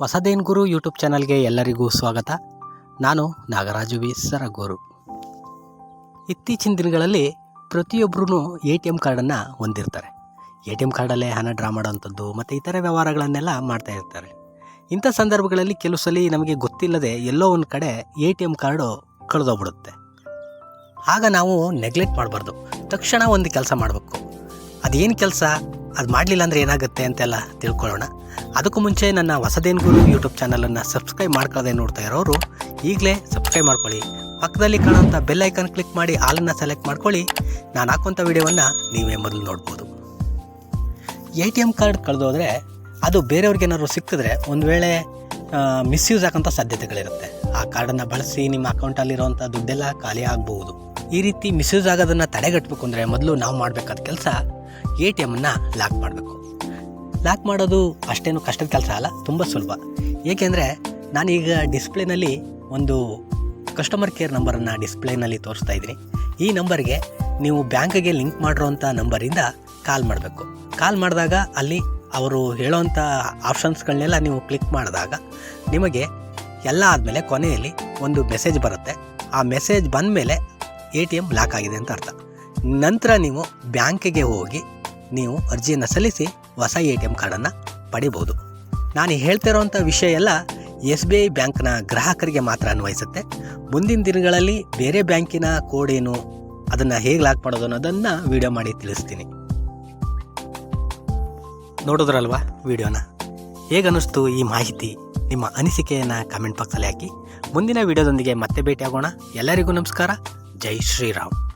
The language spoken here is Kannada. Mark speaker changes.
Speaker 1: ಹೊಸದೇನ್ ಗುರು ಯೂಟ್ಯೂಬ್ ಚಾನಲ್ಗೆ ಎಲ್ಲರಿಗೂ ಸ್ವಾಗತ. ನಾನು ನಾಗರಾಜು ವಿ. ಸರಗೂರು. ಇತ್ತೀಚಿನ ದಿನಗಳಲ್ಲಿ ಪ್ರತಿಯೊಬ್ಬರೂ ಎ ಟಿ ಎಂ ಕಾರ್ಡನ್ನು ಹೊಂದಿರ್ತಾರೆ. ಎ ಟಿ ಎಂ ಕಾರ್ಡಲ್ಲೇ ಹಣ ಡ್ರಾ ಮಾಡೋವಂಥದ್ದು ಮತ್ತು ಇತರೆ ವ್ಯವಹಾರಗಳನ್ನೆಲ್ಲ ಮಾಡ್ತಾ ಇರ್ತಾರೆ. ಇಂಥ ಸಂದರ್ಭಗಳಲ್ಲಿ ಕೆಲವು ಸಲ ನಮಗೆ ಗೊತ್ತಿಲ್ಲದೆ ಎಲ್ಲೋ ಒಂದು ಕಡೆ ಎ ಟಿ ಎಂ ಕಾರ್ಡು ಕಳೆದೋಗ್ಬಿಡುತ್ತೆ. ಆಗ ನಾವು ನೆಗ್ಲೆಕ್ಟ್ ಮಾಡಬಾರ್ದು. ತಕ್ಷಣ ಒಂದು ಕೆಲಸ ಮಾಡಬೇಕು. ಅದೇನು ಕೆಲಸ? ಅದು ಮಾಡಲಿಲ್ಲ ಅಂದರೆ ಏನಾಗುತ್ತೆ ಅಂತೆಲ್ಲ ತಿಳ್ಕೊಳ್ಳೋಣ. ಅದಕ್ಕೂ ಮುಂಚೆ ನನ್ನ ಹೊಸದೇನ್ ಗುರು ಯೂಟ್ಯೂಬ್ ಚಾನಲನ್ನು ಸಬ್ಸ್ಕ್ರೈಬ್ ಮಾಡ್ಕೊಳ್ಳದೆ ನೋಡ್ತಾ ಇರೋರು, ಈಗಲೇ ಸಬ್ಸ್ಕ್ರೈಬ್ ಮಾಡ್ಕೊಳ್ಳಿ. ಪಕ್ಕದಲ್ಲಿ ಕಾಣೋಂಥ ಬೆಲ್ ಐಕನ್ ಕ್ಲಿಕ್ ಮಾಡಿ ಆಲನ್ನು ಸೆಲೆಕ್ಟ್ ಮಾಡ್ಕೊಳ್ಳಿ. ನಾನು ಹಾಕುವಂಥ ವಿಡಿಯೋವನ್ನು ನೀವೇ ಮೊದಲು ನೋಡ್ಬೋದು. ಎ ಟಿ ಎಂ ಕಾರ್ಡ್ ಕಳೆದೋದ್ರೆ ಅದು ಬೇರೆಯವ್ರಿಗೆ ಏನಾದ್ರು ಸಿಕ್ಕಿದ್ರೆ ಒಂದು ವೇಳೆ ಮಿಸ್ಯೂಸ್ ಆಗೋಂಥ ಸಾಧ್ಯತೆಗಳಿರುತ್ತೆ. ಆ ಕಾರ್ಡನ್ನು ಬಳಸಿ ನಿಮ್ಮ ಅಕೌಂಟಲ್ಲಿರುವಂಥ ದುಡ್ಡೆಲ್ಲ ಖಾಲಿ ಆಗಬಹುದು. ಈ ರೀತಿ ಮಿಸ್ಯೂಸ್ ಆಗೋದನ್ನು ತಡೆಗಟ್ಟಬೇಕು ಅಂದರೆ ಮೊದಲು ನಾವು ಮಾಡಬೇಕಾದ ಕೆಲಸ ಎ ಟಿ ಎಮ್ಮನ್ನು ಲಾಕ್ ಮಾಡಬೇಕು. ಲಾಕ್ ಮಾಡೋದು ಅಷ್ಟೇನು ಕಷ್ಟದ ಕೆಲಸ ಅಲ್ಲ, ತುಂಬ ಸುಲಭ. ಏಕೆಂದರೆ ನಾನೀಗ ಡಿಸ್ಪ್ಲೇನಲ್ಲಿ ಒಂದು ಕಸ್ಟಮರ್ ಕೇರ್ ನಂಬರನ್ನು ಡಿಸ್ಪ್ಲೇನಲ್ಲಿ ತೋರಿಸ್ತಾ ಇದ್ದೀನಿ. ಈ ನಂಬರ್ಗೆ ನೀವು ಬ್ಯಾಂಕ್ಗೆ ಲಿಂಕ್ ಮಾಡಿರೋಂಥ ನಂಬರಿಂದ ಕಾಲ್ ಮಾಡಬೇಕು. ಕಾಲ್ ಮಾಡಿದಾಗ ಅಲ್ಲಿ ಅವರು ಹೇಳೋವಂಥ ಆಪ್ಷನ್ಸ್ಗಳನ್ನೆಲ್ಲ ನೀವು ಕ್ಲಿಕ್ ಮಾಡಿದಾಗ ನಿಮಗೆ ಎಲ್ಲ ಆದಮೇಲೆ ಕೊನೆಯಲ್ಲಿ ಒಂದು ಮೆಸೇಜ್ ಬರುತ್ತೆ. ಆ ಮೆಸೇಜ್ ಬಂದ ಮೇಲೆ ಎ ಟಿ ಎಂ ಲಾಕ್ ಆಗಿದೆ ಅಂತ ಅರ್ಥ. ನಂತರ ನೀವು ಬ್ಯಾಂಕಿಗೆ ಹೋಗಿ ನೀವು ಅರ್ಜಿಯನ್ನು ಸಲ್ಲಿಸಿ ಹೊಸ ಎ ಟಿ ಎಂ ಕಾರ್ಡನ್ನು ಪಡಿಬೋದು. ನಾನು ಹೇಳ್ತಿರೋವಂಥ ವಿಷಯ ಎಲ್ಲ ಎಸ್ ಬಿ ಐ ಬ್ಯಾಂಕ್ನ ಗ್ರಾಹಕರಿಗೆ ಮಾತ್ರ ಅನ್ವಯಿಸುತ್ತೆ. ಮುಂದಿನ ದಿನಗಳಲ್ಲಿ ಬೇರೆ ಬ್ಯಾಂಕಿನ ಕೋಡ್ ಏನು ಅದನ್ನು ಹೇಗೆ ಲಾಕ್ ಮಾಡೋದು ಅನ್ನೋದನ್ನು ವಿಡಿಯೋ ಮಾಡಿ ತಿಳಿಸ್ತೀನಿ. ನೋಡಿದ್ರಲ್ವಾ ವಿಡಿಯೋನ? ಹೇಗನ್ನಿಸ್ತು ಈ ಮಾಹಿತಿ? ನಿಮ್ಮ ಅನಿಸಿಕೆಯನ್ನು ಕಮೆಂಟ್ ಬಾಕ್ಸಲ್ಲಿ ಹಾಕಿ. ಮುಂದಿನ ವಿಡಿಯೋದೊಂದಿಗೆ ಮತ್ತೆ ಭೇಟಿಯಾಗೋಣ. ಎಲ್ಲರಿಗೂ ನಮಸ್ಕಾರ. ಜೈ ಶ್ರೀರಾಮ್.